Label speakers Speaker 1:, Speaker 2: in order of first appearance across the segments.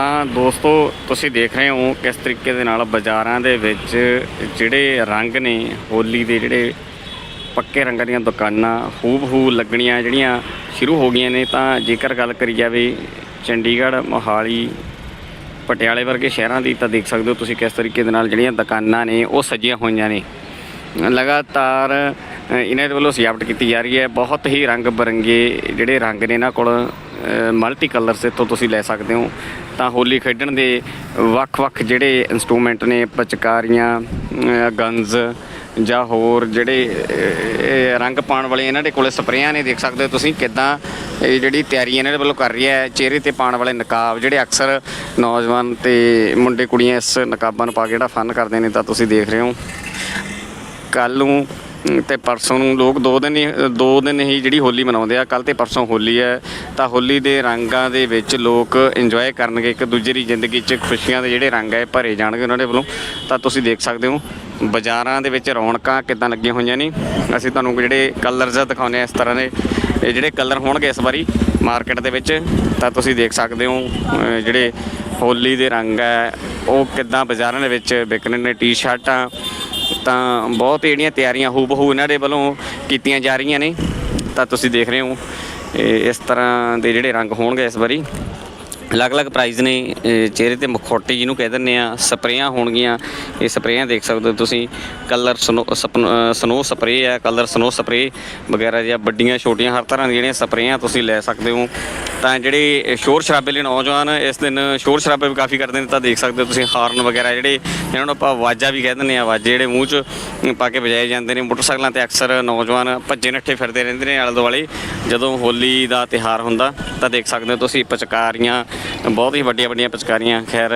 Speaker 1: ਤਾਂ ਦੋਸਤੋ, ਤੁਸੀਂ ਦੇਖ ਰਹੇ ਹੋ ਕਿਸ ਤਰੀਕੇ ਦੇ ਨਾਲ ਬਾਜ਼ਾਰਾਂ ਦੇ ਵਿੱਚ ਜਿਹੜੇ ਰੰਗ ਨੇ, ਹੋਲੀ ਦੇ ਜਿਹੜੇ ਪੱਕੇ ਰੰਗਾਂ ਦੀਆਂ ਦੁਕਾਨਾਂ ਹੂਬ ਹੂ ਲੱਗਣੀਆਂ ਜਿਹੜੀਆਂ ਸ਼ੁਰੂ ਹੋ ਗਈਆਂ ਨੇ, ਤਾਂ ਜੇਕਰ ਗੱਲ ਕਰੀ ਜਾਵੇ ਚੰਡੀਗੜ੍ਹ, ਮੋਹਾਲੀ, ਪਟਿਆਲੇ ਵਰਗੇ ਸ਼ਹਿਰਾਂ ਦੀ, ਤਾਂ ਦੇਖ ਸਕਦੇ ਹੋ ਤੁਸੀਂ ਕਿਸ ਤਰੀਕੇ ਦੇ ਨਾਲ ਜਿਹੜੀਆਂ ਦੁਕਾਨਾਂ ਨੇ, ਉਹ ਸਜੀਆਂ ਹੋਈਆਂ ਨੇ। ਲਗਾਤਾਰ ਇਹਨਾਂ ਦੇ ਵੱਲੋਂ ਸਜਾਵਟ ਕੀਤੀ ਜਾ ਰਹੀ ਹੈ। ਬਹੁਤ ਹੀ ਰੰਗ ਬਰੰਗੇ ਜਿਹੜੇ ਰੰਗ ਨੇ ਇਹਨਾਂ ਕੋਲ ਮਲਟੀ ਕਲਰਸ ਇੱਥੋਂ ਤੁਸੀਂ ਲੈ ਸਕਦੇ ਹੋ। ਤਾਂ ਹੋਲੀ ਖੇਡਣ ਦੇ ਵੱਖ-ਵੱਖ ਜਿਹੜੇ ਇਨਸਟਰੂਮੈਂਟ ਨੇ, ਪਚਕਾਰੀਆਂ ਗਨਜ਼ ਜਾਂ ਹੋਰ ਜਿਹੜੇ ਰੰਗ ਪਾਉਣ ਵਾਲੇ ਇਹਨਾਂ ਦੇ ਕੋਲੇ ਸਪਰੇਆਂ ਨੇ, ਦੇਖ ਸਕਦੇ ਹੋ ਤੁਸੀਂ ਕਿਦਾਂ ਇਹ ਜਿਹੜੀ ਤਿਆਰੀ ਇਹਨਾਂ ਦੇ ਵੱਲੋਂ ਕਰ ਰਹੀ ਹੈ। ਚਿਹਰੇ ਤੇ ਪਾਉਣ ਵਾਲੇ ਨਕਾਬ ਜਿਹੜੇ ਅਕਸਰ ਨੌਜਵਾਨ ਤੇ ਮੁੰਡੇ ਕੁੜੀਆਂ ਇਸ ਨਕਾਬਾਂ ਨੂੰ ਪਾ ਕੇ ਜਿਹੜਾ ਫਨ ਕਰਦੇ ਨੇ, ਤਾਂ ਤੁਸੀਂ ਦੇਖ ਰਹੇ ਹੋ। ਕੱਲ ਨੂੰ ਤੇ ਪਰਸੋਂ ਨੂੰ ਲੋਕ ਦੋ ਦਿਨ ਹੀ, ਦੋ ਦਿਨ ਹੀ ਜਿਹੜੀ ਹੋਲੀ ਮਨਾਉਂਦੇ ਆ। ਕੱਲ ਤੇ ਪਰਸੋਂ ਹੋਲੀ ਹੈ। ਤਾਂ ਹੋਲੀ ਦੇ ਰੰਗਾਂ ਦੇ ਵਿੱਚ ਲੋਕ ਇੰਜੋਏ ਕਰਨਗੇ। ਇੱਕ ਦੂਜੇ ਦੀ ਜ਼ਿੰਦਗੀ 'ਚ ਖੁਸ਼ੀਆਂ ਦੇ ਜਿਹੜੇ ਰੰਗ ਹੈ ਭਰੇ ਜਾਣਗੇ ਉਹਨਾਂ ਦੇ ਵੱਲੋਂ। ਤਾਂ ਤੁਸੀਂ ਦੇਖ ਸਕਦੇ ਹੋ, ਬਾਜ਼ਾਰਾਂ ਦੇ ਵਿੱਚ ਰੌਣਕਾਂ ਕਿੱਦਾਂ ਲੱਗੀਆਂ ਹੋਈਆਂ ਨੇ। ਅਸੀਂ ਤੁਹਾਨੂੰ ਜਿਹੜੇ ਕਲਰਸ ਦਿਖਾਉਂਦੇ ਆ ਇਸ ਤਰ੍ਹਾਂ ਦੇ। ਇਹ ਜਿਹੜੇ ਕਲਰ ਹੋਣਗੇ ਇਸ ਵਾਰੀ ਮਾਰਕੀਟ ਦੇ ਵਿੱਚ, ਤਾਂ ਤੁਸੀਂ ਦੇਖ ਸਕਦੇ ਹੋ ਜਿਹੜੇ ਹੋਲੀ ਦੇ ਰੰਗ ਹੈ ਉਹ ਕਿੱਦਾਂ ਬਾਜ਼ਾਰਾਂ ਦੇ ਵਿੱਚ ਵਿਕਣੇ ਨੇ। ਟੀ-ਸ਼ਰਟਾਂ ਤਾਂ ਬਹੁਤ ਜਿਹੜੀਆਂ ਤਿਆਰੀਆਂ ਹੂਬਹੂ ਇਹਨਾਂ ਦੇ ਵੱਲੋਂ ਕੀਤੀਆਂ ਜਾ ਰਹੀਆਂ ਨੇ। ਤਾਂ ਤੁਸੀਂ ਦੇਖ ਰਹੇ ਹੋ ਇਸ ਤਰ੍ਹਾਂ ਦੇ ਜਿਹੜੇ ਰੰਗ ਹੋਣਗੇ ਇਸ ਵਾਰੀ। ਅਲੱਗ-ਅਲੱਗ ਪ੍ਰਾਈਜ਼ ਨੇ ਚਿਹਰੇ ਤੇ ਮਖੌਟੀ ਜਿਹਨੂੰ ਕਹਿ ਦਿੰਦੇ ਆ ਸਪਰੇਆਂ ਹੋਣਗੀਆਂ। ਇਹ ਸਪਰੇਆਂ ਦੇਖ ਸਕਦੇ ਹੋ ਤੁਸੀਂ ਕਲਰ ਸਨੋ ਸਨੋ ਸਪਰੇ ਆ ਕਲਰ ਸਨੋ ਸਪਰੇ ਵਗੈਰਾ ਜਾਂ ਵੱਡੀਆਂ, ਛੋਟੀਆਂ, ਹਰ ਤਰ੍ਹਾਂ ਦੀਆਂ ਜਿਹੜੀਆਂ ਸਪਰੇਆਂ ਤੁਸੀਂ ਲੈ ਸਕਦੇ ਹੋ। ਤਾਂ ਜਿਹੜੇ ਸ਼ੋਰ ਸ਼ਰਾਬੇ ਲਈ ਨੌਜਵਾਨ ਇਸ ਦਿਨ ਸ਼ੋਰ ਸ਼ਰਾਬੇ ਵੀ ਕਾਫੀ ਕਰਦੇ ਨੇ, ਤਾਂ ਦੇਖ ਸਕਦੇ ਹੋ ਤੁਸੀਂ ਹਾਰਨ ਵਗੈਰਾ ਜਿਹੜੇ, ਇਹਨਾਂ ਨੂੰ ਆਪਾਂ ਆਵਾਜ਼ਾਂ ਵੀ ਕਹਿ ਦਿੰਦੇ ਆ ਵਾਜੇ ਜਿਹੜੇ ਮੂੰਹ 'ਚ ਪਾ ਕੇ ਵਜਾਏ ਜਾਂਦੇ ਨੇ। ਮੋਟਰਸਾਈਕਲਾਂ ਤੇ ਅਕਸਰ ਨੌਜਵਾਨ ਭੱਜੇ ਨੱਠੇ ਫਿਰਦੇ ਰਹਿੰਦੇ ਨੇ ਆਲੇ ਦੁਆਲੇ ਜਦੋਂ ਹੋਲੀ ਦਾ ਤਿਹਾਰ ਹੁੰਦਾ, ਤਾਂ ਦੇਖ ਸਕਦੇ ਹੋ ਤੁਸੀਂ, ਪਚਕਾਰੀਆਂ ਬਹੁਤ ਹੀ ਵੱਡੀਆਂ ਵੱਡੀਆਂ ਪਚਕਾਰੀਆਂ ਖੈਰ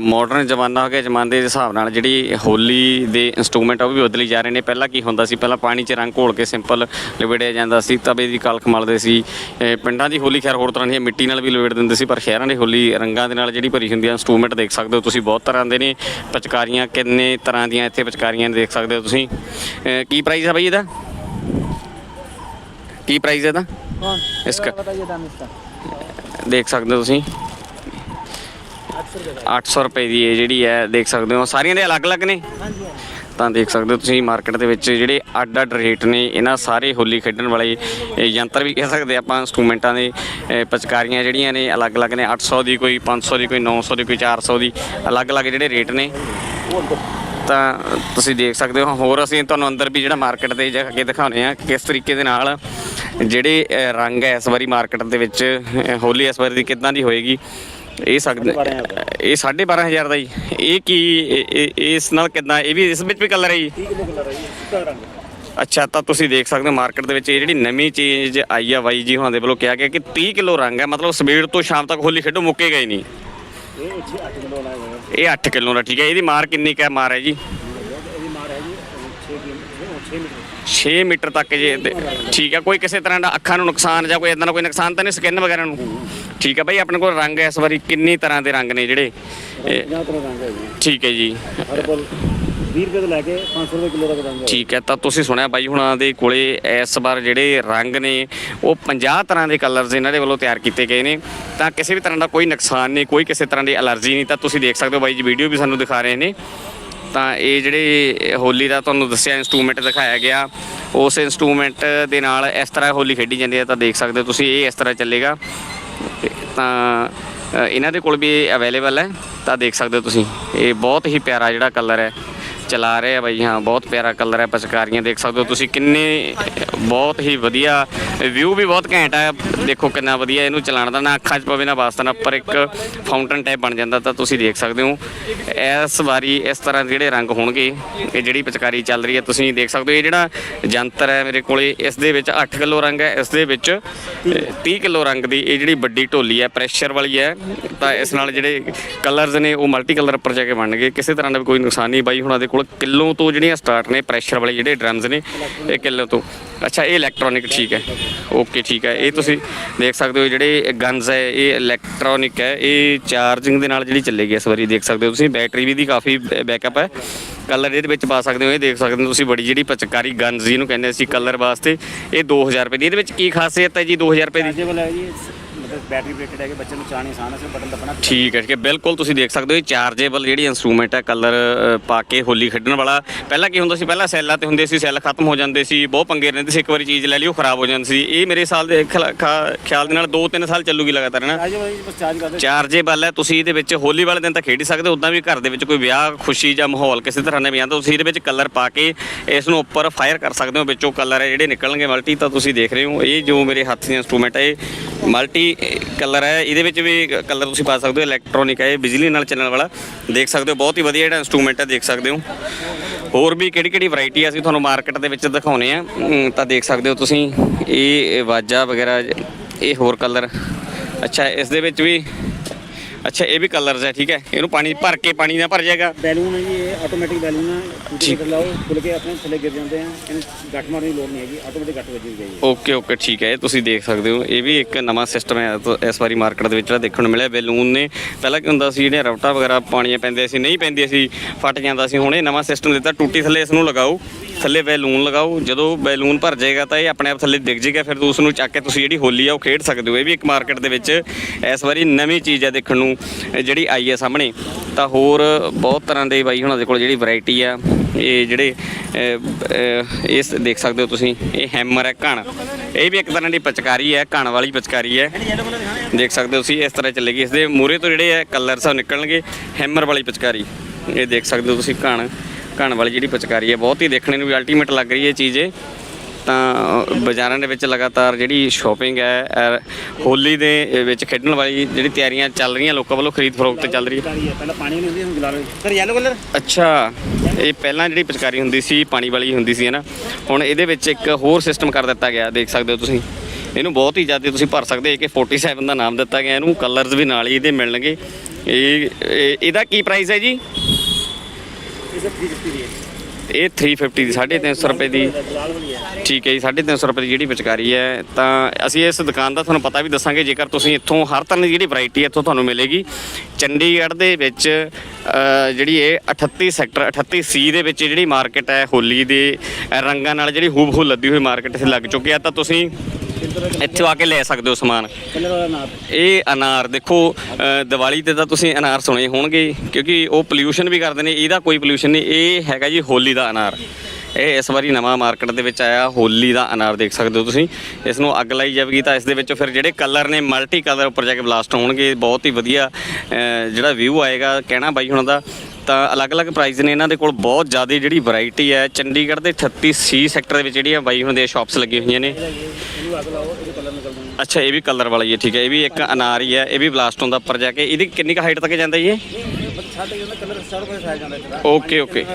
Speaker 1: ਮਾਡਰਨ ਜ਼ਮਾਨਾ ਹੋ ਗਿਆ ਜ਼ਮਾਨੇ ਦੇ ਹਿਸਾਬ ਨਾਲ ਜਿਹੜੀ ਹੋਲੀ ਦੇ ਇਨਸਟਰੂਮੈਂਟ ਉਹ ਵੀ ਬਦਲੀ ਜਾ ਰਹੇ ਨੇ ਪਹਿਲਾਂ ਕੀ ਹੁੰਦਾ ਸੀ ਪਹਿਲਾਂ ਪਾਣੀ 'ਚ ਰੰਗ ਘੋਲ ਕੇ ਸਿੰਪਲ ਲਵੇੜਿਆ ਜਾਂਦਾ ਸੀ ਤਵੇ ਦੀ ਕਲਖ ਮਲਦੇ ਸੀ ਅਹ ਪਿੰਡਾਂ ਦੀ ਹੋਲੀ ਖੈਰ ਹੋਰ ਤਰ੍ਹਾਂ ਦੀ ਮਿੱਟੀ ਨਾਲ ਵੀ ਲਵੇੜ ਦਿੰਦੇ ਸੀ ਪਰ ਸ਼ਹਿਰਾਂ ਦੀ ਹੋਲੀ ਰੰਗਾਂ ਦੇ ਨਾਲ ਜਿਹੜੀ ਭਰੀ ਹੁੰਦੀ ਆ ਇਨਸਟਰੂਮੈਂਟ ਦੇਖ ਸਕਦੇ ਹੋ ਤੁਸੀਂ ਬਹੁਤ ਤਰ੍ਹਾਂ ਦੇ ਨੇ ਪਚਕਾਰੀਆਂ ਕਿੰਨੇ ਤਰ੍ਹਾਂ ਦੀਆਂ ਇੱਥੇ ਪਚਕਾਰੀਆਂ ਦੇਖ ਸਕਦੇ ਹੋ ਤੁਸੀਂ ਅਹ ਕੀ ਪ੍ਰਾਈਸ ਹੈ ਬਾਈ ਇਹਦਾ ਕੀ ਪ੍ਰਾਈਸ ਹੈ ਇਹਦਾ
Speaker 2: कौन
Speaker 1: इसका
Speaker 2: बताइए दाम इसका
Speaker 1: ਦੇਖ ਸਕਦੇ ਹੋ ਤੁਸੀਂ। 800 ਰੁਪਏ ਦੀ ਇਹ ਜਿਹੜੀ ਹੈ, ਦੇਖ ਸਕਦੇ ਹੋ। ਸਾਰੀਆਂ ਦੇ ਅਲੱਗ-ਅਲੱਗ ਨੇ। ਤਾਂ ਦੇਖ ਸਕਦੇ ਹੋ ਤੁਸੀਂ ਮਾਰਕੀਟ ਦੇ ਵਿੱਚ ਜਿਹੜੇ ਅੱਡ-ਅੱਡ ਰੇਟ ਨੇ, ਇਹਨਾਂ ਸਾਰੇ ਹੋਲੀ ਖੇਡਣ ਵਾਲੇ ਯੰਤਰ ਵੀ ਕਹਿ ਸਕਦੇ ਆਪਾਂ, ਇੰਸਟਰੂਮੈਂਟਾਂ ਦੇ ਪਚਕਾਰੀਆਂ ਜਿਹੜੀਆਂ ਨੇ, ਅਲੱਗ-ਅਲੱਗ ਨੇ। 800 ਦੀ ਕੋਈ 500 ਦੀ ਕੋਈ 900 ਦੀ ਕੋਈ 400 ਦੀ ਅਲੱਗ-ਅਲੱਗ ਜਿਹੜੇ ਰੇਟ ਨੇ। ਤਾਂ ਤੁਸੀਂ ਦੇਖ ਸਕਦੇ ਹੋ। ਹੋਰ ਅਸੀਂ ਤੁਹਾਨੂੰ ਅੰਦਰ ਵੀ ਜਿਹੜਾ ਮਾਰਕੀਟ ਦੇ ਜਾ ਕੇ ਦਿਖਾਉਨੇ ਆ, ਕਿਸ ਤਰੀਕੇ ਦੇ ਨਾਲ ਜਿਹੜੇ ਰੰਗ ਹੈ ਇਸ ਵਾਰੀ ਮਾਰਕੀਟ ਦੇ ਵਿੱਚ ਹੋਲੀ ਇਸ ਵਾਰੀ ਦੀ ਕਿੱਦਾਂ ਦੀ ਹੋਏਗੀ ਇਹ ਸਕਦੇ ਇਹ 12500 ਦਾ ਜੀ। ਇਹ ਕੀ ਇਸ ਨਾਲ ਕਿੱਦਾਂ ਇਹ ਵੀ ਇਸ ਵਿੱਚ ਵੀ ਕਲਰ ਹੈ ਜੀ? ਅੱਛਾ ਤਾਂ ਤੁਸੀਂ ਦੇਖ ਸਕਦੇ ਹੋ ਮਾਰਕੀਟ ਦੇ ਵਿੱਚ ਇਹ ਜਿਹੜੀ ਨਵੀਂ ਚੀਜ਼ ਆਈ ਆ ਵਾਈ ਜੀ ਹੁਣਾਂ ਦੇ ਵੱਲੋਂ ਕਿਹਾ ਗਿਆ ਕਿ 30 ਕਿਲੋ ਰੰਗ ਹੈ। ਮਤਲਬ ਸਵੇਰ ਤੋਂ ਸ਼ਾਮ ਤੱਕ ਹੋਲੀ ਖੇਡੋ ਮੁੱਕੇ ਗਏ ਨਹੀਂ। ਇਹ 8 ਕਿਲੋ ਦਾ ਠੀਕ ਹੈ। ਇਹਦੀ ਮਾਰ ਕਿੰਨੀ ਕੁ ਹੈ? ਮਾਰ ਹੈ ਜੀ। 6 ਮੀਟਰ ਤੱਕ ਜੇ ਠੀਕ ਹੈ ਕੋਈ ਕਿਸੇ ਤਰ੍ਹਾਂ ਦਾ ਅੱਖਾਂ ਨੂੰ ਨੁਕਸਾਨ ਜਾਂ ਕੋਈ ਇਦਾਂ ਦਾ ਕੋਈ ਨੁਕਸਾਨ ਤਾਂ ਨਹੀਂ ਸਕਿਨ ਵਗੈਰਾ ਨੂੰ। ਠੀਕ ਹੈ ਭਾਈ ਆਪਣੇ ਕੋਲ ਰੰਗ ਇਸ ਵਾਰੀ ਕਿੰਨੀ ਤਰ੍ਹਾਂ ਦੇ ਰੰਗ ਨੇ ਜਿਹੜੇ? ਠੀਕ ਹੈ ਜੀ। ਠੀਕ ਹੈ ਤਾਂ ਤੁਸੀਂ ਸੁਣਿਆ ਬਾਈ ਹੁਣਾਂ ਦੇ ਕੋਲੇ ਇਸ ਵਾਰ ਜਿਹੜੇ ਰੰਗ ਨੇ ਉਹ 50 ਤਰ੍ਹਾਂ ਦੇ ਕਲਰਸ ਇਹਨਾਂ ਦੇ ਵੱਲੋਂ ਤਿਆਰ ਕੀਤੇ ਗਏ ਨੇ। ਤਾਂ ਕਿਸੇ ਵੀ ਤਰ੍ਹਾਂ ਦਾ ਕੋਈ ਨੁਕਸਾਨ ਨਹੀਂ ਕੋਈ ਕਿਸੇ ਤਰ੍ਹਾਂ ਦੀ ਅਲਰਜੀ ਨਹੀਂ ਤਾਂ ਤੁਸੀਂ ਦੇਖ ਸਕਦੇ ਹੋ ਬਾਈ ਜੀ ਵੀਡੀਓ ਵੀ ਸਾਨੂੰ ਦਿਖਾ ਰਹੇ ਨੇ। ਤਾਂ ਇਹ ਜਿਹੜੇ ਹੋਲੀ ਦਾ ਤੁਹਾਨੂੰ ਦੱਸਿਆ ਇਨਸਟਰੂਮੈਂਟ ਦਿਖਾਇਆ ਗਿਆ, ਉਸ ਇਨਸਟਰੂਮੈਂਟ ਦੇ ਨਾਲ ਇਸ ਤਰ੍ਹਾਂ ਹੋਲੀ ਖੇਡੀ ਜਾਂਦੀ ਹੈ ਤਾਂ ਦੇਖ ਸਕਦੇ ਹੋ ਤੁਸੀਂ, ਇਹ ਇਸ ਤਰ੍ਹਾਂ ਚੱਲੇਗਾ। ਤਾਂ ਇਹਨਾਂ ਦੇ ਕੋਲ ਵੀ ਅਵੇਲੇਬਲ ਹੈ, ਤਾਂ ਦੇਖ ਸਕਦੇ ਹੋ ਤੁਸੀਂ, ਇਹ ਬਹੁਤ ਹੀ ਪਿਆਰਾ ਜਿਹੜਾ ਕਲਰ ਹੈ। ਚਲਾ ਰਹੇ ਆ ਬਾਈ ਹਾਂ ਬਹੁਤ ਪਿਆਰਾ ਕਲਰ ਹੈ ਪਚਕਾਰੀਆਂ ਦੇਖ ਸਕਦੇ ਹੋ। ਤੁਸੀਂ ਕਿੰਨੇ ਬਹੁਤ ਹੀ ਵਧੀਆ ਵਿਊ ਵੀ ਬਹੁਤ ਘੈਂਟ ਆ। ਦੇਖੋ ਕਿੰਨਾ ਵਧੀਆ ਇਹਨੂੰ ਚਲਾਉਣ ਦਾ ਨਾ ਅੱਖਾਂ 'ਚ ਪਵੇ ਨਾ ਵਾਸਤਾ ਨਾ ਪਰ ਇੱਕ ਫਾਊਂਟਨ ਟਾਈਪ ਬਣ ਜਾਂਦਾ ਤਾਂ ਤੁਸੀਂ ਦੇਖ ਸਕਦੇ ਹੋ। ਇਸ ਵਾਰੀ ਇਸ ਤਰ੍ਹਾਂ ਦੇ ਜਿਹੜੇ ਰੰਗ ਹੋਣਗੇ ਇਹ ਜਿਹੜੀ ਪਚਕਾਰੀ ਚੱਲ ਰਹੀ ਹੈ ਤੁਸੀਂ ਦੇਖ ਸਕਦੇ ਹੋ ਇਹ ਜਿਹੜਾ ਜੰਤਰ ਹੈ ਮੇਰੇ ਕੋਲੇ ਇਸ ਦੇ ਵਿੱਚ 8 ਕਿਲੋ ਰੰਗ ਹੈ ਇਸ ਦੇ ਵਿੱਚ ਅ, 30 ਕਿਲੋ ਰੰਗ ਦੀ ਇਹ ਜਿਹੜੀ ਵੱਡੀ ਢੋਲੀ ਹੈ ਪ੍ਰੈਸ਼ਰ ਵਾਲੀ ਹੈ ਤਾਂ ਇਸ ਨਾਲ ਜਿਹੜੇ ਕਲਰਸ ਨੇ ਉਹ ਮਲਟੀ ਕਲਰ ਉੱਪਰ ਜਾ ਕੇ ਬਣਨਗੇ। ਕਿਸੇ ਤਰ੍ਹਾਂ ਦਾ ਵੀ ਕੋਈ ਨੁਕਸਾਨ ਨਹੀਂ ਬਾਈ ਹੁਣਾਂ ਦੇ ਕੋਲ ਕਿਲੋ ਤੋਂ ਜਿਹੜੀਆਂ ਸਟਾਰਟ ਨੇ ਪ੍ਰੈਸ਼ਰ ਵਾਲੇ ਜਿਹੜੇ ਡਰਮਸ ਨੇ, ਇਹ ਕਿਲੋ ਤੋਂ। ਅੱਛਾ, ਇਹ ਇਲੈਕਟ੍ਰੋਨਿਕ ਠੀਕ ਹੈ। ਓਕੇ ਠੀਕ ਹੈ। ਇਹ ਤੁਸੀਂ ਦੇਖ ਸਕਦੇ ਹੋ ਜਿਹੜੇ ਗਨਸ ਹੈ, ਇਹ ਇਲੈਕਟ੍ਰੋਨਿਕ ਹੈ। ਇਹ ਚਾਰਜਿੰਗ ਦੇ ਨਾਲ ਜਿਹੜੀ ਚੱਲੇਗੀ ਇਸ ਵਾਰੀ ਦੇਖ ਸਕਦੇ ਹੋ ਤੁਸੀਂ। ਬੈਟਰੀ ਵੀ ਦੀ ਕਾਫੀ ਬੈਕਅਪ ਹੈ। ਕਲਰ ਇਹਦੇ ਵਿੱਚ ਪਾ ਸਕਦੇ ਹੋ। ਇਹ ਦੇਖ ਸਕਦੇ ਹੋ ਤੁਸੀਂ ਬੜੀ ਜਿਹੜੀ ਪਚਕਾਰੀ ਗਨਸ ਜਿਹਨੂੰ ਕਹਿੰਦੇ ਅਸੀਂ ਕਲਰ ਵਾਸਤੇ। ਇਹ 2000 ਰੁਪਏ ਦੀ। ਇਹਦੇ ਵਿੱਚ ਕੀ ਖਾਸੀਅਤ ਹੈ ਜੀ 2000 ਰੁਪਏ ਦੀ?
Speaker 2: ਬੈਟਰੀ ਬ੍ਰੇਕਡ ਹੈਗੇ ਬੱਚੇ ਨੂੰ ਚਲਾਉਣੀ ਆਸਾਨ ਹੈ ਸਿਰਫ ਬਟਨ ਦਬਣਾ
Speaker 1: ਠੀਕ ਹੈ ਠੀਕ ਹੈ। ਬਿਲਕੁਲ ਤੁਸੀਂ ਦੇਖ ਸਕਦੇ ਹੋ ਚਾਰਜੇਬਲ ਜਿਹੜੀ ਇਨਸਟਰੂਮੈਂਟ ਹੈ ਕਲਰ ਪਾ ਕੇ ਹੋਲੀ ਖੇਡਣ ਵਾਲਾ। ਪਹਿਲਾਂ ਕੀ ਹੁੰਦਾ ਸੀ ਪਹਿਲਾਂ ਸੈੱਲਾਂ ਤੇ ਹੁੰਦੇ ਸੀ ਸੈੱਲ ਖਤਮ ਹੋ ਜਾਂਦੇ ਸੀ ਬਹੁਤ ਪੰਗੇ ਰਹਿੰਦੇ ਸੀ ਇੱਕ ਵਾਰੀ ਚੀਜ਼ ਲੈ ਲਈ ਉਹ ਖਰਾਬ ਹੋ ਜਾਂਦੀ ਸੀ। ਇਹ ਮੇਰੇ ਸਾਲ ਦੇ ਖਿਆਲ ਦੇ ਨਾਲ 2-3 ਸਾਲ ਚੱਲੂਗੀ ਲਗਾਤਾਰ ਨਾ? ਚਾਰਜੇਬਲ ਹੈ ਤੁਸੀਂ ਇਹਦੇ ਵਿੱਚ ਹੋਲੀ ਵਾਲੇ ਦਿਨ ਤਾਂ ਖੇਡ ਹੀ ਸਕਦੇ ਉਦਾਂ ਵੀ ਘਰ ਦੇ ਵਿੱਚ ਕੋਈ ਵਿਆਹ ਖੁਸ਼ੀ ਜਾਂ ਮਾਹੌਲ ਕਿਸੇ ਤਰ੍ਹਾਂ ਦਾ ਵੀ ਆਉਂਦਾ ਤੁਸੀਂ ਇਹਦੇ ਵਿੱਚ ਕਲਰ ਪਾ ਕੇ ਇਸ ਨੂੰ ਉੱਪਰ ਫਾਇਰ ਕਰ ਸਕਦੇ ਹੋ ਵਿੱਚੋਂ ਕਲਰ ਹੈ ਜਿਹੜੇ ਨਿਕਲਣਗੇ ਮਲਟੀ ਤਾਂ ਤੁਸੀਂ ਦੇਖ ਰਹੇ ਹੋ ਇਹ ਜੋ ਮੇਰੇ ਹੱਥ ਦੀ ਇੰਸਟਰੂਮੈਂਟ ਹੈ ਮਲਟੀ ਕਲਰ ਹੈ। ਇਹਦੇ ਵਿੱਚ ਵੀ ਕਲਰ ਤੁਸੀਂ ਪਾ ਸਕਦੇ ਹੋ ਇਲੈਕਟ੍ਰੋਨਿਕ ਹੈ ਇਹ, ਬਿਜਲੀ ਨਾਲ ਚੱਲਣ ਵਾਲਾ। ਦੇਖ ਸਕਦੇ ਹੋ, ਬਹੁਤ ਹੀ ਵਧੀਆ ਜਿਹੜਾ ਇੰਸਟਰੂਮੈਂਟ ਹੈ, ਦੇਖ ਸਕਦੇ ਹੋ। ਹੋਰ ਵੀ ਕਿਹੜੀ ਕਿਹੜੀ ਵੈਰਾਈਟੀ ਅਸੀਂ ਤੁਹਾਨੂੰ ਮਾਰਕੀਟ ਦੇ ਵਿੱਚ ਦਿਖਾਉਨੇ ਆ। ਤਾਂ ਦੇਖ ਸਕਦੇ ਹੋ ਤੁਸੀਂ, ਇਹ ਵਾਜਾ ਵਗੈਰਾ, ਇਹ ਹੋਰ ਕਲਰ। ਅੱਛਾ, ਇਸ ਦੇ ਵਿੱਚ ਵੀ ਅੱਛਾ ਇਹ ਵੀ ਕਲਰਸ ਹੈ ਠੀਕ ਹੈ। ਇਹਨੂੰ ਪਾਣੀ ਭਰ ਕੇ ਪਾਣੀ ਨਾਲ ਭਰ ਜਾਏਗਾ।
Speaker 2: ਬੈਲੂਨ ਹੈ ਜੀ ਇਹ ਆਟੋਮੈਟਿਕ ਬੈਲੂਨ ਹੈ
Speaker 1: ਠੀਕ।
Speaker 2: ਠੀਕ ਲਾਓ ਖੁੱਲ ਕੇ ਆਪਣੇ ਥੱਲੇ ਗਿਰ ਜਾਂਦੇ ਆ। ਇਹਨੂੰ ਗੱਠ ਮਾਰਨ ਦੀ ਲੋੜ ਨਹੀਂ ਹੈਗੀ ਆਟੋਮੈਟਿਕ ਗੱਠ ਵੱਜੀ ਹੈ
Speaker 1: ਓਕੇ ਓਕੇ ਠੀਕ ਹੈ ਇਹ ਤੁਸੀਂ ਦੇਖ ਸਕਦੇ ਹੋ। ਇਹ ਵੀ ਇੱਕ ਨਵਾਂ ਸਿਸਟਮ ਹੈ ਤੋਂ ਇਸ ਵਾਰੀ ਮਾਰਕੀਟ ਦੇ ਵਿੱਚ ਜਿਹੜਾ ਦੇਖਣ ਨੂੰ ਮਿਲਿਆ ਬੈਲੂਨ ਨੇ। ਪਹਿਲਾਂ ਕੀ ਹੁੰਦਾ ਸੀ ਜਿਹੜੇ ਰਵਟਾ ਵਗੈਰਾ ਪਾਣੀਆਂ ਪੈਂਦੇ ਸੀ ਨਹੀਂ ਪੈਂਦੀਆਂ ਸੀ ਫਟ ਜਾਂਦਾ ਸੀ ਹੁਣ ਇਹ ਨਵਾਂ ਸਿਸਟਮ ਦਿੱਤਾ ਟੂਟੀ ਥੱਲੇ ਇਸ ਨੂੰ ਲਗਾਓ। ਥੱਲੇ ਬੈਲੂਨ ਲਗਾਓ, ਜਦੋਂ ਬੈਲੂਨ ਭਰ ਜਾਏਗਾ ਤਾਂ ਇਹ ਆਪਣੇ ਆਪ ਥੱਲੇ ਦਿਖ ਜਾਏਗਾ, ਫਿਰ ਤੁਸੀਂ ਉਸਨੂੰ ਚੱਕ ਕੇ ਤੁਸੀਂ ਜਿਹੜੀ ਹੋਲੀ ਆ ਉਹ ਖੇਡ ਸਕਦੇ ਹੋ। ਇਹ ਵੀ ਇੱਕ ਮਾਰਕੀਟ ਦੇ ਵਿੱਚ ਇਸ ਵਾਰੀ ਨਵੀਂ ਚੀਜ਼ ਹੈ ਦੇਖਣ ਨੂੰ ਜਿਹੜੀ ਆਈ ਹੈ ਸਾਹਮਣੇ। ਤਾਂ ਹੋਰ ਬਹੁਤ ਤਰ੍ਹਾਂ ਦੇ ਬਾਈ ਹੁਣਾਂ ਦੇ ਕੋਲ ਜਿਹੜੀ ਵੈਰਾਈਟੀ ਆ, ਇਹ ਜਿਹੜੇ ਇਸ ਦੇਖ ਸਕਦੇ ਹੋ ਤੁਸੀਂ, ਇਹ ਹੈਮਰ ਹੈ ਘਣ ਇਹ ਵੀ ਇੱਕ ਤਰ੍ਹਾਂ ਦੀ ਪਚਕਾਰੀ ਹੈ ਘਣ ਵਾਲੀ ਪਚਕਾਰੀ ਹੈ ਦੇਖ ਸਕਦੇ ਹੋ ਤੁਸੀਂ, ਇਸ ਤਰ੍ਹਾਂ ਚੱਲੇਗੀ। ਇਸ ਦੇ ਮੂਰੇ ਤੋਂ ਜਿਹੜੇ ਹੈ ਕਲਰ ਸਭ ਨਿਕਲਣਗੇ ਹੈਮਰ ਵਾਲੀ ਪਚਕਾਰੀ। ਇਹ ਦੇਖ ਸਕਦੇ ਹੋ ਤੁਸੀਂ ਘਣ ਘਣ ਵਾਲੀ ਜਿਹੜੀ ਪਚਕਾਰੀ ਹੈ ਬਹੁਤ ਹੀ ਦੇਖਣੇ ਨੂੰ ਵੀ ਅਲਟੀਮੇਟ ਲੱਗ ਰਹੀ ਹੈ ਚੀਜ਼ ਇਹ। ਤਾਂ ਬਾਜ਼ਾਰਾਂ ਦੇ ਵਿੱਚ ਲਗਾਤਾਰ ਜਿਹੜੀ ਸ਼ਾਪਿੰਗ ਹੈ ਹੋਲੀ ਦੇ ਵਿੱਚ ਖੇਡਣ ਵਾਲੀ ਜਿਹੜੀ ਤਿਆਰੀਆਂ ਚੱਲ ਰਹੀਆਂ ਲੋਕਾਂ ਵੱਲੋਂ ਖਰੀਦ ਫਰੋਖਤ ਚੱਲ ਰਹੀ ਹੈ।
Speaker 2: ਪਿਚਕਾਰੀ ਹੈ ਪਹਿਲਾਂ ਪਾਣੀ ਨਹੀਂ ਹੁੰਦੀ ਹੁਣ ਗੁਲਾਲ ਸਰ ਯੈਲੋ ਕਲਰ
Speaker 1: ਅੱਛਾ ਇਹ ਪਹਿਲਾਂ ਜਿਹੜੀ ਪਿਚਕਾਰੀ ਹੁੰਦੀ ਸੀ ਪਾਣੀ ਵਾਲੀ ਹੁੰਦੀ ਸੀ ਨਾ ਹੁਣ ਇਹਦੇ ਵਿੱਚ ਇੱਕ ਹੋਰ ਸਿਸਟਮ ਕਰ ਦਿੱਤਾ ਗਿਆ ਦੇਖ ਸਕਦੇ ਹੋ ਤੁਸੀਂ। ਇਹਨੂੰ ਬਹੁਤ ਹੀ ਜ਼ਿਆਦਾ ਤੁਸੀਂ ਭਰ ਸਕਦੇ ਕਿ 47 ਦਾ ਨਾਮ ਦਿੱਤਾ ਗਿਆ ਇਹਨੂੰ ਕਲਰਸ ਵੀ ਨਾਲ ਹੀ ਇਹਦੇ ਮਿਲਣਗੇ। ਇਹ ਇਹ- ਇਹਦਾ ਕੀ ਪ੍ਰਾਈਸ ਹੈ ਜੀ?
Speaker 2: ਇਹ ਸਰ 350 ਦੀ ਹੈ।
Speaker 1: ਇਹ 350 ਦੀ 350 ਰੁਪਏ ਦੀ।
Speaker 2: ਹੈ।
Speaker 1: ਠੀਕ ਹੈ ਜੀ 350 ਰੁਪਏ ਦੀ ਜਿਹੜੀ ਪਿਚਕਾਰੀ ਹੈ ਤਾਂ ਅਸੀਂ ਇਸ ਦੁਕਾਨ ਦਾ ਤੁਹਾਨੂੰ ਪਤਾ ਵੀ ਦੱਸਾਂਗੇ ਜੇਕਰ ਤੁਸੀਂ ਇੱਥੋਂ ਹਰ ਤਰ੍ਹਾਂ ਦੀ ਜਿਹੜੀ ਵੈਰਾਈਟੀ ਇੱਥੋਂ ਤੁਹਾਨੂੰ ਮਿਲੇਗੀ। ਚੰਡੀਗੜ੍ਹ ਦੇ ਵਿੱਚ ਅ, ਜਿਹੜੀ ਇਹ 38 ਸੈਕਟਰ 38 ਸੀ ਦੇ ਵਿੱਚ ਜਿਹੜੀ ਮਾਰਕੀਟ ਹੈ ਹੋਲੀ ਦੇ ਰੰਗਾਂ ਨਾਲ ਜਿਹੜੀ ਹੂਬ ਹੂ ਲੱਦੀ ਹੋਈ ਮਾਰਕੀਟ ਇੱਥੇ ਲੱਗ ਚੁੱਕੀ ਆ ਤਾਂ ਤੁਸੀਂ ਇੱਥੇ ਆ ਕੇ ਲੈ ਸਕਦੇ ਹੋ ਸਮਾਨ। ਇਹ ਅਨਾਰ ਦੇਖੋ ਅ, ਦੀਵਾਲੀ ਤੇ ਤਾਂ ਤੁਸੀਂ ਅਨਾਰ ਸੁਣੇ ਹੋਣਗੇ ਕਿਉਂਕਿ ਉਹ ਪੋਲਿਊਸ਼ਨ ਵੀ ਕਰਦੇ ਨੇ ਇਹਦਾ ਕੋਈ ਪੋਲਿਊਸ਼ਨ ਨਹੀਂ ਇਹ ਹੈਗਾ ਜੀ ਹੋਲੀ ਦਾ ਅਨਾਰ। ਇਹ ਇਸ ਵਾਰੀ ਨਵਾਂ ਮਾਰਕੀਟ ਦੇ ਵਿੱਚ ਆਇਆ ਹੋਲੀ ਦਾ ਅਨਾਰ ਦੇਖ ਸਕਦੇ ਹੋ ਤੁਸੀਂ। ਇਸ ਨੂੰ ਅੱਗ ਲਾਈ ਜਾਵੇਗੀ ਤਾਂ ਇਸ ਦੇ ਵਿੱਚ ਫਿਰ ਜਿਹੜੇ ਕਲਰ ਨੇ ਮਲਟੀ ਕਲਰ ਉੱਪਰ ਜਾ ਕੇ ਬਲਾਸਟ ਹੋਣਗੇ ਬਹੁਤ ਹੀ ਵਧੀਆ ਅ, ਜਿਹੜਾ ਵਿਊ ਆਏਗਾ ਕਹਿਣਾ ਬਾਈ ਹੁਣ ਦਾ। ਤਾਂ ਅਲੱਗ-ਅਲੱਗ ਪ੍ਰਾਈਸ ਨੇ ਇਹਨਾਂ ਦੇ ਕੋਲ ਬਹੁਤ ਜ਼ਿਆਦਾ ਜਿਹੜੀ ਵੈਰਾਈਟੀ ਹੈ। ਚੰਡੀਗੜ੍ਹ ਦੇ 38 ਸੀ ਸੈਕਟਰ ਦੇ ਵਿੱਚ ਜਿਹੜੀਆਂ ਬਾਈ ਹੁਣ ਦੇ ਸ਼ਾਪਸ ਲੱਗੀਆਂ ਹੋਈਆਂ ਨੇ। ਅੱਛਾ, ਇਹ ਵੀ ਕਲਰ ਵਾਲਾ ਹੀ ਹੈ, ਠੀਕ ਹੈ। ਇਹ ਵੀ ਇੱਕ ਅਨਾਰ ਹੀ ਹੈ, ਇਹ ਵੀ ਬਲਾਸਟ ਹੁੰਦਾ ਉੱਪਰ ਜਾ ਕੇ। ਇਹਦੀ ਕਿੰਨੀ ਕੁ ਹਾਈਟ ਤੱਕ ਜਾਂਦਾ ਜੀ ਇਹ? ਓਕੇ ਓਕੇ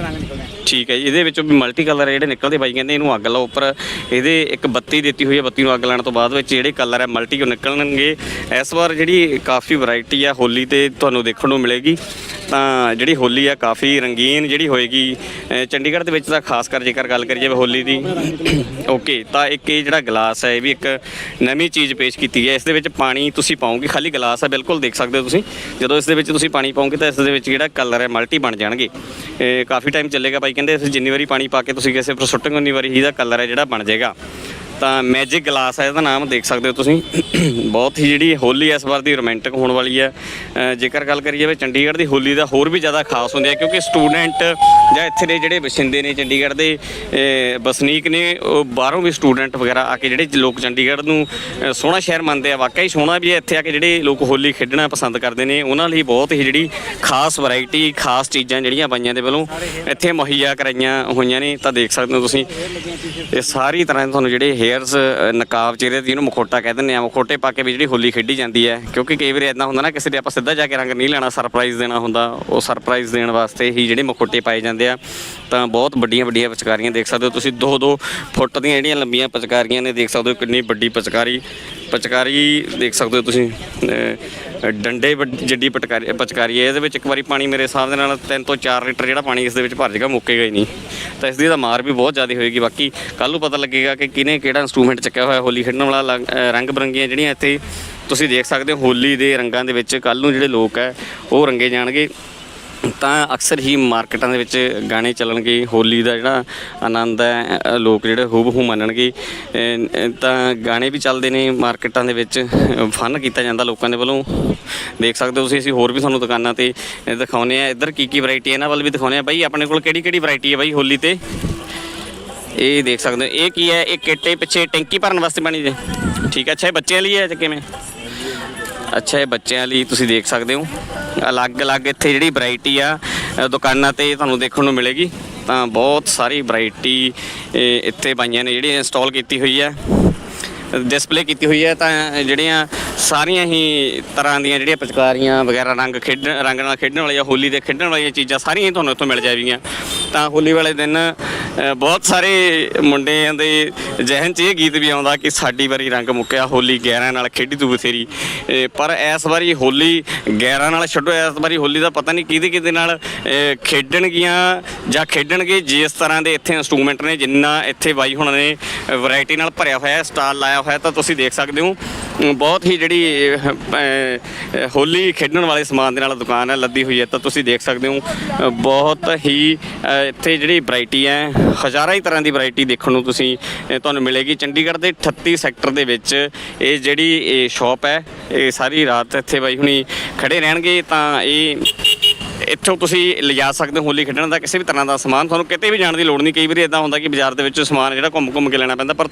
Speaker 1: ਠੀਕ ਹੈ ਜੀ, ਇਹਦੇ ਵਿੱਚੋਂ ਵੀ ਮਲਟੀ ਕਲਰ ਜਿਹੜੇ ਨਿਕਲਦੇ ਬਾਈ ਕਹਿੰਦੇ ਇਹਨੂੰ ਅੱਗ ਲਾਓ ਉੱਪਰ। ਇਹਦੇ ਇੱਕ ਬੱਤੀ ਦਿੱਤੀ ਹੋਈ ਹੈ, ਬੱਤੀ ਨੂੰ ਅੱਗ ਲਾਉਣ ਤੋਂ ਬਾਅਦ ਵਿੱਚ ਜਿਹੜੇ ਕਲਰ ਹੈ ਮਲਟੀ ਉਹ ਨਿਕਲਣਗੇ। ਇਸ ਵਾਰ ਜਿਹੜੀ ਕਾਫੀ ਵੈਰਾਈਟੀ ਹੈ ਹੋਲੀ ਤੇ ਤੁਹਾਨੂੰ ਦੇਖਣ ਨੂੰ ਮਿਲੇਗੀ। ਤਾਂ ਜਿਹੜੀ ਹੋਲੀ ਆ ਕਾਫੀ ਰੰਗੀਨ ਜਿਹੜੀ ਹੋਏਗੀ। ਅਹ ਚੰਡੀਗੜ੍ਹ ਦੇ ਵਿੱਚ ਤਾਂ ਖਾਸ ਕਰ ਜੇਕਰ ਗੱਲ ਕਰੀਏ ਵੀ ਹੋਲੀ ਦੀ, ਓਕੇ, ਤਾਂ ਇੱਕ ਇਹ ਜਿਹੜਾ ਗਲਾਸ ਹੈ, ਇਹ ਵੀ ਇੱਕ ਨਵੀਂ ਚੀਜ਼ ਪੇਸ਼ ਕੀਤੀ ਹੈ। ਇਸ ਦੇ ਵਿੱਚ ਪਾਣੀ ਤੁਸੀਂ ਪਾਓਗੇ, ਖਾਲੀ ਗਲਾਸ ਹੈ ਬਿਲਕੁਲ ਦੇਖ ਸਕਦੇ ਹੋ ਤੁਸੀਂ। ਜਦੋਂ ਇਸ ਦੇ ਵਿੱਚ ਤੁਸੀਂ ਪਾਣੀ ਪਾਓਗੇ, ਤਾਂ ਇਸ ਦੇ ਵਿੱਚ ਜਿਹੜਾ ਕਲਰ ਹੈ, ਮਲਟੀ ਬਣ ਜਾਣਗੇ। ਇਹ ਕਾਫੀ ਟਾਈਮ ਚੱਲੇਗਾ ਬਾਈ, ਕਹਿੰਦੇ ਅਸੀਂ ਜਿੰਨੀ ਵਾਰੀ ਪਾਣੀ ਪਾ ਕੇ ਤੁਸੀਂ ਕਿਸੇ ਪਰ ਸੁੱਟੋਗੇ ਉਨੀ ਵਾਰੀ ਇਹਦਾ ਕਲਰ ਹੈ ਜਿਹੜਾ ਬਣ ਜਾਏਗਾ। ਤਾਂ ਮੈਜਿਕ ਗਲਾਸ ਹੈ, ਇਹਦਾ ਨਾਮ ਦੇਖ ਸਕਦੇ ਹੋ ਤੁਸੀਂ। ਬਹੁਤ ਹੀ ਜਿਹੜੀ ਹੋਲੀ ਇਸ ਵਾਰ ਦੀ ਰੋਮਾਂਟਿਕ ਹੋਣ ਵਾਲੀ ਹੈ। ਜੇਕਰ ਗੱਲ ਕਰੀਏ ਵੀ ਚੰਡੀਗੜ੍ਹ ਦੀ ਹੋਲੀ ਦਾ ਹੋਰ ਵੀ ਜ਼ਿਆਦਾ ਖਾਸ ਹੁੰਦੀ ਹੈ, ਕਿਉਂਕਿ ਸਟੂਡੈਂਟ ਜਾਂ ਇੱਥੇ ਦੇ ਜਿਹੜੇ ਵਸਿੰਦੇ ਨੇ ਚੰਡੀਗੜ੍ਹ ਦੇ ਵਸਨੀਕ ਨੇ, ਉਹ ਬਾਹਰੋਂ ਵੀ ਸਟੂਡੈਂਟ ਵਗੈਰਾ ਆ ਕੇ ਜਿਹੜੇ ਲੋਕ ਚੰਡੀਗੜ੍ਹ ਨੂੰ ਸੋਹਣਾ ਸ਼ਹਿਰ ਮੰਨਦੇ ਆ। ਵਾਕਈ ਸੋਹਣਾ ਵੀ ਹੈ, ਇੱਥੇ ਆ ਕੇ ਜਿਹੜੇ ਲੋਕ ਹੋਲੀ ਖੇਡਣਾ ਪਸੰਦ ਕਰਦੇ ਨੇ। ਉਹਨਾਂ ਲਈ ਬਹੁਤ ਹੀ ਜਿਹੜੀ ਖਾਸ ਵੈਰਾਈਟੀ ਖਾਸ ਚੀਜ਼ਾਂ ਜਿਹੜੀਆਂ ਬਾਈਆਂ ਦੇ ਵੱਲੋਂ ਇੱਥੇ ਮੁਹੱਈਆ ਕਰਾਈਆਂ ਹੋਈਆਂ ਨੇ। ਤਾਂ ਦੇਖ ਸਕਦੇ ਹੋ ਤੁਸੀਂ, ਇਹ ਸਾਰੀ ਤਰ੍ਹਾਂ ਤੁਹਾਨੂੰ ਜਿਹੜੇ ਹੇਅਰਸ ਨਕਾਬ ਚਿਹਰੇ ਦੀ ਇਹਨੂੰ ਮਖੋਟਾ ਕਹਿ ਦਿੰਦੇ ਆ ਮਖੋਟੇ ਪਾ ਕੇ ਵੀ ਜਿਹੜੀ ਹੋਲੀ ਖੇਡੀ ਜਾਂਦੀ ਹੈ, ਕਿਉਂਕਿ ਕਈ ਵਾਰੀ ਇਦਾਂ ਹੁੰਦਾ ਨਾ, ਕਿਸੇ ਦੇ ਆਪਾਂ ਸਿੱਧਾ ਜਾ ਕੇ ਰੰਗ ਨਹੀਂ ਲੈਣਾ ਸਰਪ੍ਰਾਈਜ਼ ਦੇਣਾ ਹੁੰਦਾ। ਉਹ ਸਰਪ੍ਰਾਈਜ਼ ਦੇਣ ਵਾਸਤੇ ਹੀ ਜਿਹੜੇ ਮਖੋਟੇ ਪਾਏ ਜਾਂਦੇ ਆ, ਤਾਂ ਬਹੁਤ ਵੱਡੀਆਂ ਵੱਡੀਆਂ ਪਚਕਾਰੀਆਂ ਦੇਖ ਸਕਦੇ ਹੋ। ਤੁਸੀਂ 2-2 ਫੁੱਟ ਦੀਆਂ ਜਿਹੜੀਆਂ ਲੰਬੀਆਂ ਪਚਕਾਰੀਆਂ ਨੇ, ਦੇਖ ਸਕਦੇ ਹੋ ਕਿੰਨੀ ਵੱਡੀ ਪਚਕਾਰੀ। ਪਚਕਾਰੀ ਦੇਖ ਸਕਦੇ ਹੋ ਤੁਸੀਂ ਅਹ, ਡੰਡੇ ਵੱਡ- ਜੱਡੀ ਪਟਕਾਰੀ ਪਚਕਾਰੀ ਹੈ ਇਹਦੇ ਵਿੱਚ ਇੱਕ ਵਾਰੀ ਪਾਣੀ ਮੇਰੇ ਹਿਸਾਬ ਦੇ ਨਾਲ 3 ਤੋਂ 4 ਲੀਟਰ ਜਿਹੜਾ ਪਾਣੀ ਇਸ ਦੇ ਵਿੱਚ ਭਰ ਜਾਏਗਾ ਮੁੱਕੇਗਾ ਹੀ ਨਹੀਂ। ਤਾਂ ਇਸ ਦੀ ਤਾਂ ਮਾਰ ਵੀ ਬਹੁਤ ਜ਼ਿਆਦਾ ਹੋਏਗੀ। ਬਾਕੀ ਕੱਲ ਨੂੰ ਪਤਾ ਲੱਗੇਗਾ ਕਿ ਕਿਹਨੇ ਕਿਹੜਾ ਇੰਸਟਰੂਮੈਂਟ ਚੱਕਿਆ ਹੋਇਆ ਹੋਲੀ ਖੇਡਣ ਵਾਲਾ ਲੰਗ- ਅਹ, ਰੰਗ ਬਰੰਗੀਆਂ ਜਿਹੜੀਆਂ ਇੱਥੇ ਤੁਸੀਂ ਦੇਖ ਸਕਦੇ ਹੋ ਹੋਲੀ ਦੇ ਰੰਗਾਂ ਦੇ ਵਿੱਚ ਕੱਲ ਨੂੰ ਜਿਹੜੇ ਲੋਕ ਹੈ ਉਹ ਰੰਗੇ ਜਾਣਗੇ। ਤਾਂ ਅਕਸਰ ਹੀ ਮਾਰਕੀਟਾਂ ਦੇ ਵਿੱਚ ਗਾਣੇ ਚੱਲਣਗੇ ਹੋਲੀ ਦਾ ਜਿਹੜਾ ਆਨੰਦ ਹੈ ਲੋਕ ਜਿਹੜੇ ਹੂਬ ਹੂ ਮੰਨਣਗੇ ਤਾਂ ਗਾਣੇ ਵੀ ਚੱਲਦੇ ਨੇ ਮਾਰਕੀਟਾਂ ਦੇ ਵਿੱਚ ਫਨ ਕੀਤਾ ਜਾਂਦਾ ਲੋਕਾਂ ਦੇ ਵੱਲੋਂ। ਦੇਖ ਸਕਦੇ ਹੋ ਤੁਸੀਂ ਅਸੀਂ ਹੋਰ ਵੀ ਤੁਹਾਨੂੰ ਦੁਕਾਨਾਂ ਤੇ ਅ, ਦਿਖਾਉਂਦੇ ਆ ਇੱਧਰ ਕੀ ਕੀ ਵੈਰਾਈਟੀ ਇਹਨਾਂ ਵੱਲ ਵੀ ਦਿਖਾਉਂਦੇ ਆ ਬਾਈ ਆਪਣੇ ਕੋਲ ਕਿਹੜੀ ਕਿਹੜੀ ਵੈਰਾਈਟੀ ਹੈ ਬਾਈ ਹੋਲੀ ਤੇ? ਇਹ ਦੇਖ ਸਕਦੇ ਹੋ ਇਹ ਕੀ ਹੈ? ਇਹ ਕਿੱਟੇ ਪਿੱਛੇ ਟੈਂਕੀ ਭਰਨ ਵਾਸਤੇ ਬਣੀ ਜੇ। ਠੀਕ ਹੈ ਅੱਛਾ ਇਹ ਬੱਚਿਆਂ ਲਈ ਹੈ ਜਾਂ ਕਿਵੇਂ? ਅੱਛਾ, ਇਹ ਬੱਚਿਆਂ ਲਈ ਤੁਸੀਂ ਦੇਖ ਸਕਦੇ ਹੋ। ਅਲੱਗ-ਅਲੱਗ ਇੱਥੇ ਜਿਹੜੀ ਵੈਰਾਈਟੀ ਆ ਦੁਕਾਨਾਂ ਤੇ ਤੁਹਾਨੂੰ ਦੇਖਣ ਨੂੰ ਮਿਲੇਗੀ। ਤਾਂ ਬਹੁਤ ਸਾਰੀ ਵੈਰਾਈਟੀ ਇੱਥੇ ਪਾਈਆਂ ਨੇ, ਜਿਹੜੀ ਇੰਸਟਾਲ ਕੀਤੀ ਹੋਈ ਹੈ। ਡਿਸਪਲੇ ਕੀਤੀ ਹੋਈ ਹੈ, ਤਾਂ ਜਿਹੜੀਆਂ ਸਾਰੀਆਂ ਹੀ ਤਰ੍ਹਾਂ ਦੀਆਂ ਜਿਹੜੀਆਂ ਪਚਕਾਰੀਆਂ ਵਗੈਰਾ, ਰੰਗ ਖੇਡ, ਰੰਗ ਨਾਲ ਖੇਡਣ ਵਾਲੀਆਂ, ਹੋਲੀ ਦੇ ਖੇਡਣ ਵਾਲੀਆਂ ਚੀਜ਼ਾਂ ਸਾਰੀਆਂ ਹੀ ਤੁਹਾਨੂੰ ਇੱਥੋਂ ਮਿਲ ਜਾਵੇਗੀਆਂ ਤਾਂ ਹੋਲੀ ਵਾਲੇ ਦਿਨ ਬਹੁਤ ਸਾਰੇ ਮੁੰਡਿਆਂ ਦੇ ਜ਼ਿਹਨ 'ਚ ਇਹ ਗੀਤ ਵੀ ਆਉਂਦਾ ਕਿ ਸਾਡੀ ਵਾਰੀ ਰੰਗ ਮੁੱਕਿਆ, ਹੋਲੀ 11 ਨਾਲ ਖੇਡੀ ਤੂੰ ਬਥੇਰੀ। ਪਰ ਇਸ ਵਾਰੀ ਹੋਲੀ 11 ਨਾਲ ਛੱਡੋ, ਇਸ ਵਾਰੀ ਹੋਲੀ ਦਾ ਪਤਾ ਨਹੀਂ ਕਿਹਦੇ ਕਿਹਦੇ ਨਾਲ ਖੇਡਣਗੀਆਂ ਜਾਂ ਖੇਡਣਗੇ ਜਿਸ ਤਰ੍ਹਾਂ ਦੇ ਇੱਥੇ ਇੰਸਟਰੂਮੈਂਟ ਨੇ ਜਿੰਨਾ ਇੱਥੇ ਬਾਈ ਹੁਣ ਨੇ ਵੈਰਾਈਟੀ ਨਾਲ ਭਰਿਆ ਹੋਇਆ ਸਟਾਲ ਲਾਇਆ ਹੋਇਆ ਤਾਂ ਤੁਸੀਂ ਦੇਖ ਸਕਦੇ ਹੋ। ਬਹੁਤ ਹੀ ਜਿਹੜੀ ਹੋਲੀ ਖੇਡਣ ਵਾਲੇ ਸਮਾਨ ਦੇ ਨਾਲ ਦੁਕਾਨ ਹੈ, ਲੱਦੀ ਹੋਈ ਹੈ, ਤਾਂ ਤੁਸੀਂ ਦੇਖ ਸਕਦੇ ਹੋ। ਬਹੁਤ ਹੀ ਇੱਥੇ ਜਿਹੜੀ ਵੈਰਾਈਟੀ ਹੈ, ਹਜ਼ਾਰਾਂ ਹੀ ਤਰ੍ਹਾਂ ਦੀ ਵੈਰਾਈਟੀ ਦੇਖਣ ਨੂੰ ਤੁਸੀਂ ਤੁਹਾਨੂੰ ਮਿਲੇਗੀ। ਚੰਡੀਗੜ੍ਹ ਦੇ 38 ਸੈਕਟਰ ਦੇ ਵਿੱਚ ਇਹ ਜਿਹੜੀ, ਇਹ ਸ਼ਾਪ ਹੈ, ਇਹ ਸਾਰੀ ਰਾਤ ਇੱਥੇ ਬਾਈ ਹੁਣੀ ਖੜੇ ਰਹਿਣਗੇ, ਤਾਂ ਇਹ ਇੱਥੋਂ ਤੁਸੀਂ ਲਿਜਾ ਸਕਦੇ ਹੋ ਹੋਲੀ ਖੇਡਣ ਦਾ। ਕਿਸੇ ਵੀ ਤਰ੍ਹਾਂ ਦਾ ਸਮਾਨ ਤੁਹਾਨੂੰ ਕਿਤੇ ਵੀ ਜਾਣ ਦੀ ਲੋੜ ਨਹੀਂ। ਕਈ ਵਾਰੀ ਇਦਾਂ ਹੁੰਦਾ ਕਿ ਬਾਜ਼ਾਰ ਦੇ ਵਿੱਚ ਸਮਾਨ ਜਿਹੜਾ ਘੁੰਮ ਘੁੰਮ ਕੇ ਲੈਣਾ ਪੈਂਦਾ, ਪਰ